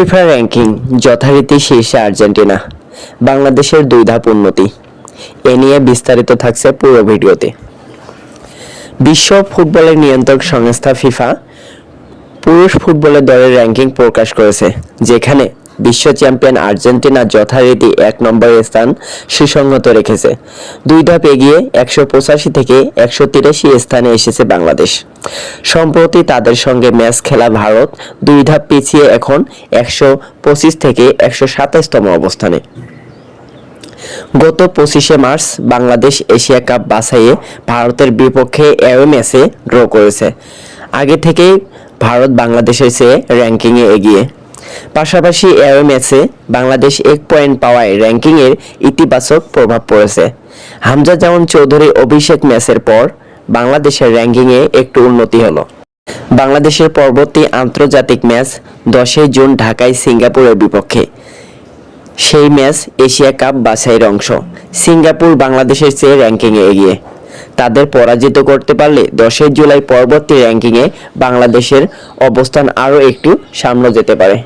FIFA ranking যথারীতি শীর্ষে Argentina, বাংলাদেশের দুই ধাপ উন্নতি। এ নিয়ে বিস্তারিত থাকছে পুরো ভিডিওতে। বিশ্ব ফুটবলের নিয়ন্ত্রক সংস্থা ফিফা পুরুষ ফুটবলের দলের র্যাঙ্কিং প্রকাশ করেছে, যেখানে বিশ্ব চ্যাম্পিয়ন আর্জেন্টিনা যথারীতি এক নম্বরে স্থান সুসংহত রেখেছে। দুই ধাপ এগিয়ে একশো পঁচাশি থেকে একশো তিরাশি স্থানে এসেছে বাংলাদেশ। সম্প্রতি তাদের সঙ্গে ম্যাচ খেলা ভারত দুই ধাপ পিছিয়ে এখন একশো পঁচিশ থেকে একশো সাতাশতম অবস্থানে। গত পঁচিশে মার্চ বাংলাদেশ এশিয়া কাপ বাছাইয়ে ভারতের বিপক্ষে এও ম্যাচে ড্র করেছে। আগে থেকেই ভারত বাংলাদেশের চেয়ে র্যাঙ্কিংয়ে এগিয়ে। পাশাপাশি এও ম্যাচে বাংলাদেশ এক পয়েন্ট পাওয়ায় র্যাঙ্কিংয়ের ইতিবাচক প্রভাব পড়েছে। হামজা জামান চৌধুরী অভিষেক ম্যাচের পর বাংলাদেশের র্যাঙ্কিংয়ে একটু উন্নতি হলো। বাংলাদেশের পরবর্তী আন্তর্জাতিক ম্যাচ দশই জুন ঢাকায় সিঙ্গাপুরের বিপক্ষে। সেই ম্যাচ এশিয়া কাপ বাছাইয়ের অংশ। সিঙ্গাপুর বাংলাদেশের চেয়ে র্যাঙ্কিংয়ে এগিয়ে। তাদের পরাজিত করতে পারলে দশই জুলাই পরবর্তী র্যাঙ্কিংয়ে বাংলাদেশের অবস্থান আরও একটু সামনে যেতে পারে।